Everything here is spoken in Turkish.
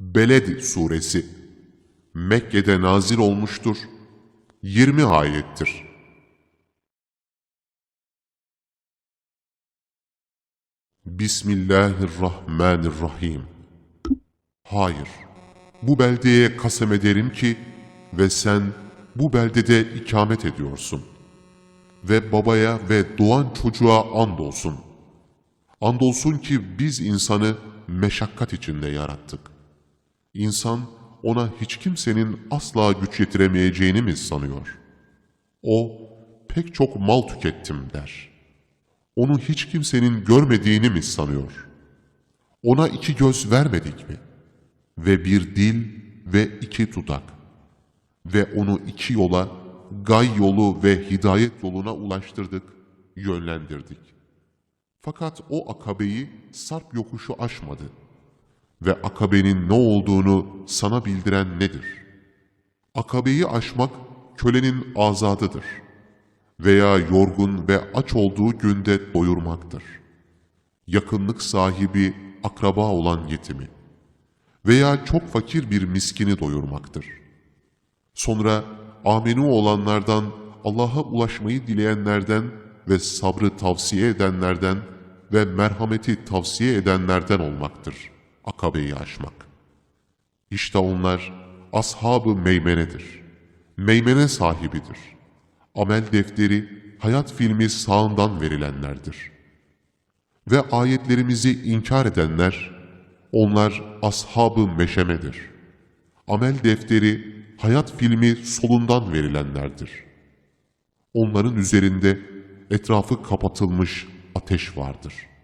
Beled suresi Mekke'de nazil olmuştur. 20 ayettir. Bismillahirrahmanirrahim. Hayır, bu beldeye kasem ederim ki ve sen bu beldede ikamet ediyorsun. Ve babaya ve doğan çocuğa andolsun. Andolsun ki biz insanı meşakkat içinde yarattık. İnsan ona hiç kimsenin asla güç yetiremeyeceğini mi sanıyor? O pek çok mal tükettim der. Onu hiç kimsenin görmediğini mi sanıyor? Ona iki göz vermedik mi? Ve bir dil ve iki dudak. Ve onu iki yola, gay yolu ve hidayet yoluna ulaştırdık, yönlendirdik. Fakat o akabeyi sarp yokuşu aşmadı. Ve akabenin ne olduğunu sana bildiren nedir? Akabeyi aşmak kölenin azadıdır. Veya yorgun ve aç olduğu günde doyurmaktır. Yakınlık sahibi akraba olan yetimi. Veya çok fakir bir miskini doyurmaktır. Sonra amenu olanlardan, Allah'a ulaşmayı dileyenlerden ve sabrı tavsiye edenlerden ve merhameti tavsiye edenlerden olmaktır. Akabeyi aşmak. İşte onlar ashab-ı meymenedir. Meymene sahibidir. Amel defteri, hayat filmi sağından verilenlerdir. Ve ayetlerimizi inkar edenler, onlar ashab-ı meşemedir. Amel defteri, hayat filmi solundan verilenlerdir. Onların üzerinde etrafı kapatılmış ateş vardır.''